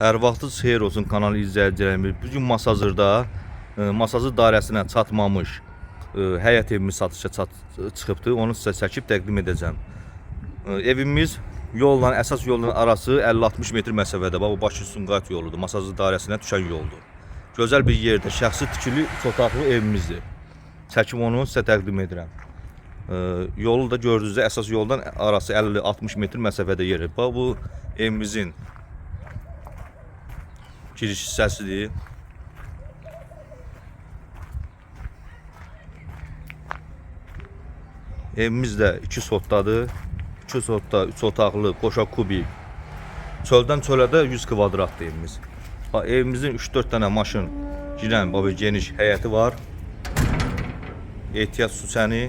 Hər vaxtınız xeyir olsun kanal izləyicilərimiz. Bu gün Masazırda e, Masazır dairəsinə çatmamış e, həyət evimiz satışa çat, çıxıbdı. Onu sizə çəkib təqdim edəcəm. E, Evimiz yolla, əsas yolla arası 50-60 metr məsafədə. Bax bu Bakı Sumqayıt yoludur. Masazır dairəsinə düşən yoldur. Gözəl bir yerdə, şəxsi tikili otaqlı evimizdir. Çəkim onu sizə təqdim edirəm. E, Yolu da gördüyünüzdə əsas yoldan arası 50-60 metr məsafədə yerdir. Bax bu evimizin giriş hissəsidir. Evimiz də 2 sotdadır. 2 sotda 3 otaqlı, qoşa kubik. Çöldən çölə də 100 kvadratdır evimiz. Evimizin 3-4 dənə maşın girən baba geniş həyəti var. Ehtiyat su çəni.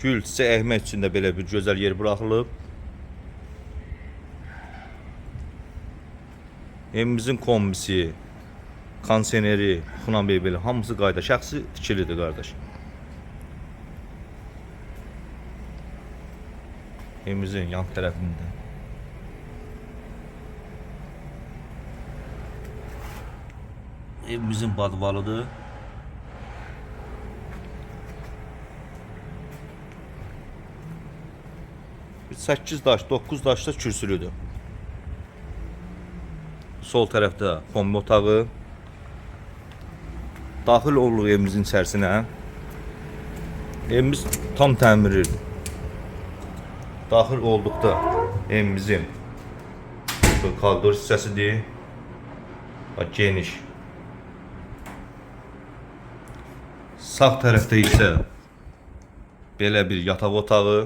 Gül, çiçək əkmək üçün də belə bir gözəl yer buraxılıb. Evimizin kombisi, konseneri, Xunan bey belə hamısı qayda. Şəxsi tikilidir qardaş. Evimizin yan tərəfində. Evimizin badvalıdır. Bir 8 daş, 9 daşda kürsülüdür. Sol tərəfdə kombi otağı. Daxil oluruq evimizin içərisinə. Evimiz tam təmirlidir. Daxil olduqda evimizin koridor hissəsidir. Bax geniş. Sağ tərəfdə isə belə bir yataq otağı.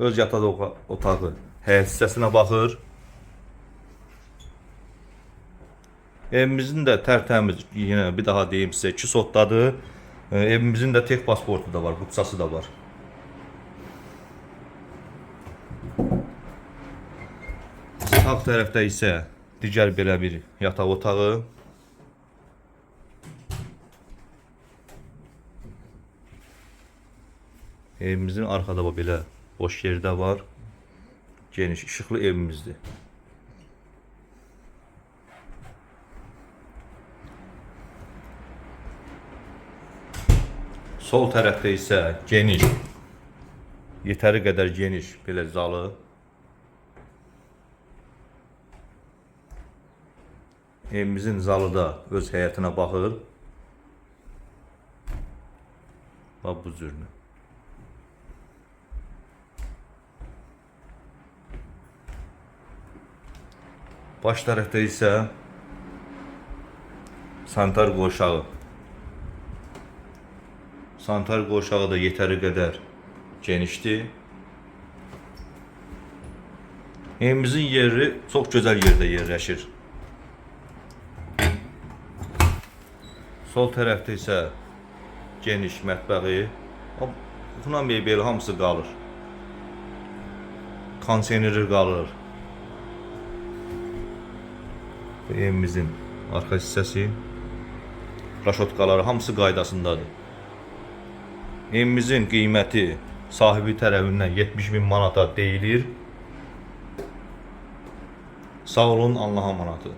Öz yataq otağı həyət hissəsinə baxır. Evimizin də tərtəmiz, yenə bir daha deyim sizə, 2 sotdadır. E, Evimizin də tek pasportu da var, qutçası da var. Sağ tərəfdə isə digər belə bir yataq otağı. Evimizin arxada belə boş yerdə var. Geniş, işıqlı evimizdir. Sol tərəfdə isə geniş, yetəri qədər geniş belə zalı. Evimizin zalı da öz həyətinə baxır. Bax bu cürünü. Baş tərəfdə isə santar qoşağı. Santar qoşağı da yetəri qədər genişdir. Evimizin yeri çox gözəl yerdə yerləşir. Sol tərəfdə isə geniş mətbəxi. Buna mebel hamısı qalır. Konseneri qalır. Bu evimizin arxa hissəsi. Raşotkaları hamısı qaydasındadır. Evimizin qiyməti sahibi tərəfindən 70 bin manata deyilir. Sağ olun, Allah'a manatı.